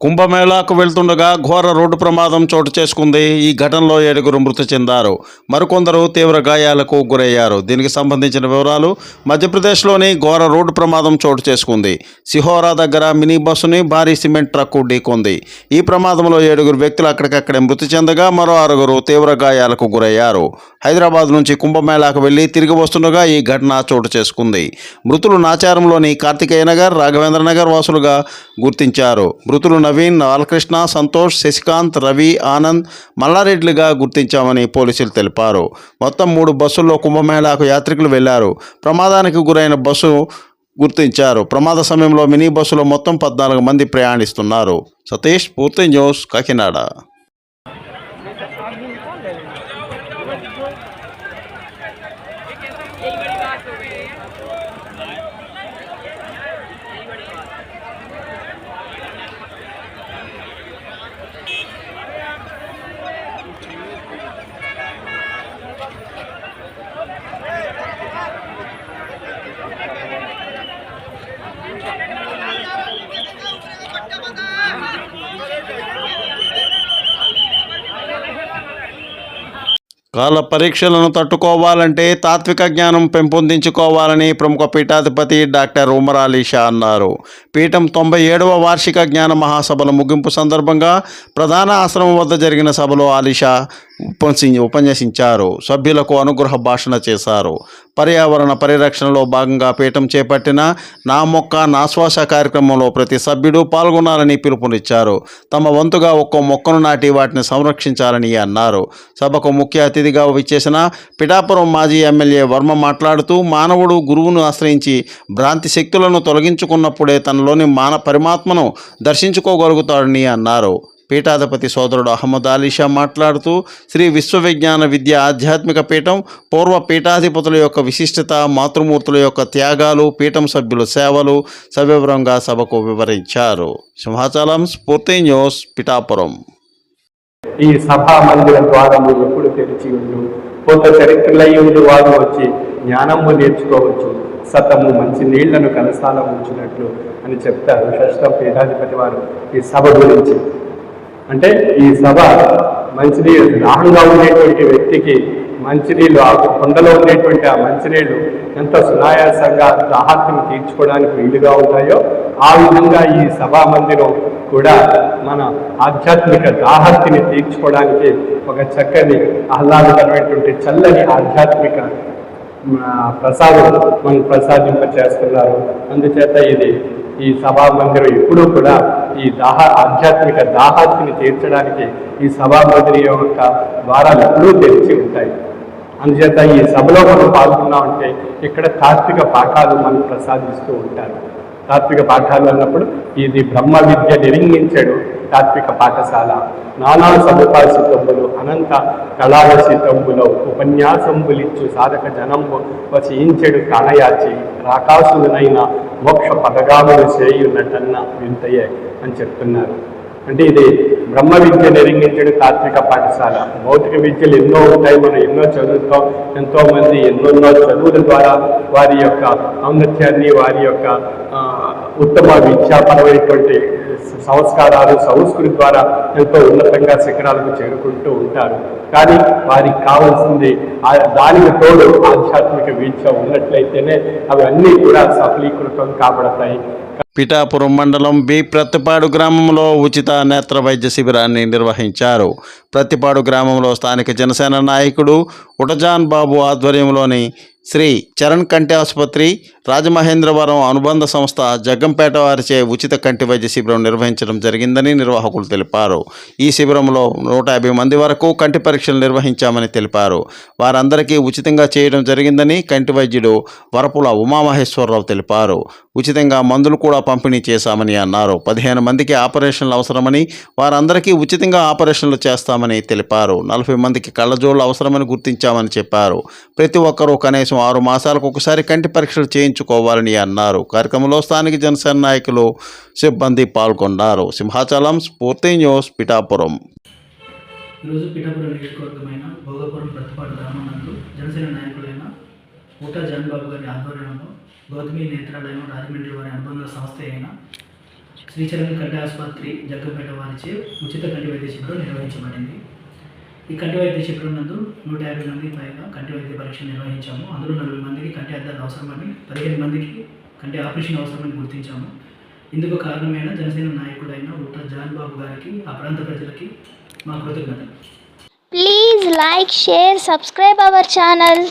కుంభమేళాకు వెళ్తుండగా ఘోర రోడ్డు ప్రమాదం చోటు చేసుకుంది. ఈ ఘటనలో ఏడుగురు మృతి చెందారు. మరికొందరు తీవ్ర గాయాలకు గురయ్యారు. దీనికి సంబంధించిన వివరాలు మధ్యప్రదేశ్లోని ఘోర రోడ్డు ప్రమాదం చోటు చేసుకుంది. సిహోరా దగ్గర మినీ బస్సుని భారీ సిమెంట్ ట్రక్కు ఢీకొంది. ఈ ప్రమాదంలో ఏడుగురు వ్యక్తులు అక్కడికక్కడే మృతి చెందగా మరో ఆరుగురు తీవ్ర గాయాలకు గురయ్యారు. హైదరాబాద్ నుంచి కుంభమేళాకు వెళ్ళి తిరిగి వస్తుండగా ఈ ఘటన చోటు చేసుకుంది. మృతులు నాచారంలోని కార్తికేయ నగర్ రాఘవేంద్ర నగర్ వాసులుగా గుర్తించారు. మృతులు నవీన్ బాలకృష్ణ సంతోష్ శశికాంత్ రవి ఆనంద్ మల్లారెడ్డిలుగా గుర్తించామని పోలీసులు తెలిపారు. మొత్తం మూడు బస్సుల్లో కుంభమేళాకు యాత్రికులు వెళ్ళారు. ప్రమాదానికి గురైన బస్సు గుర్తించారు. ప్రమాద సమయంలో మినీ బస్సులో మొత్తం పద్నాలుగు మంది ప్రయాణిస్తున్నారు. సతీష్ పూర్తి న్యూస్ కాకినాడ. కాల పరీక్షలను తట్టుకోవాలంటే తాత్విక జ్ఞానం పెంపొందించుకోవాలని ప్రముఖ పీఠాధిపతి డాక్టర్ ఉమర్ అలీ షా అన్నారు. పీఠం తొంభై ఏడవ వార్షిక జ్ఞాన మహాసభల ముగింపు సందర్భంగా ప్రధాన ఆశ్రమం వద్ద జరిగిన సభలో అలీషా షా ఉపన్సి ఉపన్యసించారు. సభ్యులకు అనుగ్రహ భాషణ చేశారు. పర్యావరణ పరిరక్షణలో భాగంగా పీఠం చేపట్టిన నా మొక్క నా శ్వాస కార్యక్రమంలో ప్రతి సభ్యుడు పాల్గొనాలని పిలుపునిచ్చారు. తమ వంతుగా ఒక్కో మొక్కను నాటి వాటిని సంరక్షించాలని అన్నారు. సభకు ముఖ్య అతిథిగా విచ్చేసిన పిఠాపురం మాజీ ఎమ్మెల్యే వర్మ మాట్లాడుతూ మానవుడు గురువును ఆశ్రయించి భ్రాంతి శక్తులను తొలగించుకున్నప్పుడే తనలోని మాన పరిమాత్మను దర్శించుకోగలుగుతాడని అన్నారు. పీఠాధిపతి సోదరుడు అహ్మద్ అలీషా మాట్లాడుతూ శ్రీ విశ్వవిజ్ఞాన విద్య ఆధ్యాత్మిక పీఠం పూర్వ పీఠాధిపతుల యొక్క విశిష్టత మాతృమూర్తుల యొక్క త్యాగాలు పీఠం సభ్యుల సేవలు సవివరంగా సభకు వివరించారు. సింహాచలం స్ఫూర్తి న్యూస్ పిఠాపురం. ఈ సభా మందిరం ద్వారము ఎప్పుడు తెరిచి ఉండు? కొంత చరిత్రలయ్యుడు వారు వచ్చి జ్ఞానము నేర్చుకోవచ్చు. సతము మంచి నీళ్ళను కలసాల ఉంచినట్లు అని చెప్తారు షష్ట పీఠాధిపతి వారు ఈ సభ గురించి. అంటే ఈ సభ మంచినీళ్ళు దాహంగా ఉండేటువంటి వ్యక్తికి మంచినీళ్ళు ఆ కొండలో ఉండేటువంటి ఆ మంచినీళ్ళు ఎంత సునాయాసంగా దాహాన్ని తీర్చుకోవడానికి వీలుగా ఉంటాయో ఆ విధంగా ఈ సభా మందిరం కూడా మన ఆధ్యాత్మిక దాహత్తిని తీర్చుకోవడానికి ఒక చక్కని ఆహ్లాదకరమైనటువంటి చల్లని ఆధ్యాత్మిక ప్రసాదం మనం ప్రసాదింప చేస్తున్నారు అందుచేత ఇది ఈ సభా మందిరం ఎప్పుడూ కూడా ఈ దాహ ఆధ్యాత్మిక దాహాత్తిని తీర్చడానికి ఈ సభా యొక్క ద్వారాలు ఎప్పుడూ తెరిచి ఉంటాయి. అందుచేత ఈ సభలో మనం పాల్గొన్నామంటే ఇక్కడ తాత్విక పాఠాలు మనకు ప్రసాదిస్తూ ఉంటారు. తాత్విక పాఠాలు అన్నప్పుడు ఇది బ్రహ్మ విద్య నిరింగించడు తాత్విక పాఠశాల. నానా సదుపాసితంబులు అనంత కళారసితంబులో ఉపన్యాసంబులిచ్చు సాధక జనంబు వసించెడు కణయాచి రాకాసులనైన మోక్ష పథకాలను చేయున్నట్టన్న వింతయే అని చెప్తున్నారు. అంటే ఇది బ్రహ్మ విద్య నిరింగించడు తాత్విక పాఠశాల. భౌతిక విద్యలు ఎన్నో ఉంటాయి మనం ఎన్నో చదువుతాం ఎంతో మంది ఎన్నెన్నో చదువుల ద్వారా వారి యొక్క ఔన్నత్యాన్ని వారి యొక్క ఉత్తమ విద్యాపరమైనటువంటి సంస్కారాలు సంస్కృతి ద్వారా ఎంతో ఉన్నతంగా శిఖరాలకు చేరుకుంటూ ఉంటారు. కానీ వారికి కావాల్సింది దానికి తోడు ఆధ్యాత్మిక విద్య ఉన్నట్లయితేనే అవన్నీ కూడా సఫలీకృతం కాబడతాయి. పిఠాపురం మండలం బి ప్రత్తిపాడు గ్రామంలో ఉచిత నేత్ర వైద్య శిబిరాన్ని నిర్వహించారు. ప్రత్తిపాడు గ్రామంలో స్థానిక జనసేన నాయకుడు ఉటజాన్ బాబు ఆధ్వర్యంలోని శ్రీ చరణ్ కంటి ఆసుపత్రి రాజమహేంద్రవరం అనుబంధ సంస్థ జగ్గంపేట వారిచే ఉచిత కంటి వైద్య శిబిరం నిర్వహించడం జరిగిందని నిర్వాహకులు తెలిపారు. ఈ శిబిరంలో నూట యాభై మంది వరకు కంటి పరీక్షలు నిర్వహించామని తెలిపారు. వారందరికీ ఉచితంగా చేయడం జరిగిందని కంటి వైద్యుడు వరపుల ఉమామహేశ్వరరావు తెలిపారు. ఉచితంగా మందులు కూడా పంపిణీ చేశామని అన్నారు. పదిహేను మందికి ఆపరేషన్లు అవసరమని వారందరికీ ఉచితంగా ఆపరేషన్లు చేస్తామని తెలిపారు. నలభై మందికి కళ్ళజోళ్ళు అవసరమని గుర్తించామని చెప్పారు. ప్రతి ఒక్కరూ కనీసం ఆరు మాసాలకు ఒకసారి కంటి పరీక్షలు చేయించుకోవాలని అన్నారు. కార్యక్రమంలో స్థానిక జనసేన నాయకులు సిబ్బంది పాల్గొన్నారు. సింహాచలం స్ఫూర్తి న్యూస్ పిఠాపురం. ఈరోజు పిఠాపురం నియోజకవర్గమైన భోగపురం ప్రతిపాటు గ్రామంలో జనసేన నాయకులైన ఊట జాన్బాబు గారి ఆధ్వర్యంలో గౌతమి నేత్రాలయం రాజమండ్రి వారి అనుబంధ సంస్థ అయిన శ్రీచరణ్ కంటి ఆసుపత్రి జగ్గంపేట వారిచే ఉచిత కంటి వైద్య శిబిరం నిర్వహించబడింది. ఈ కంటి వైద్య శిబిరం నందు నూట యాభై మంది పైగా కంటి వైద్య పరీక్ష నిర్వహించాము. అందులో నలభై మందికి కంటి అద్దాలు అవసరమని పదిహేను మందికి కంటి ఆపరేషన్ అవసరమని గుర్తించాము. ఇందుకు కారణమైన జనసేన నాయకుడైన ఉట్ట జాన్ బాబు గారికి ఆ ప్రాంత ప్రజలకి మా కృతజ్ఞతలు. Please like share subscribe our channel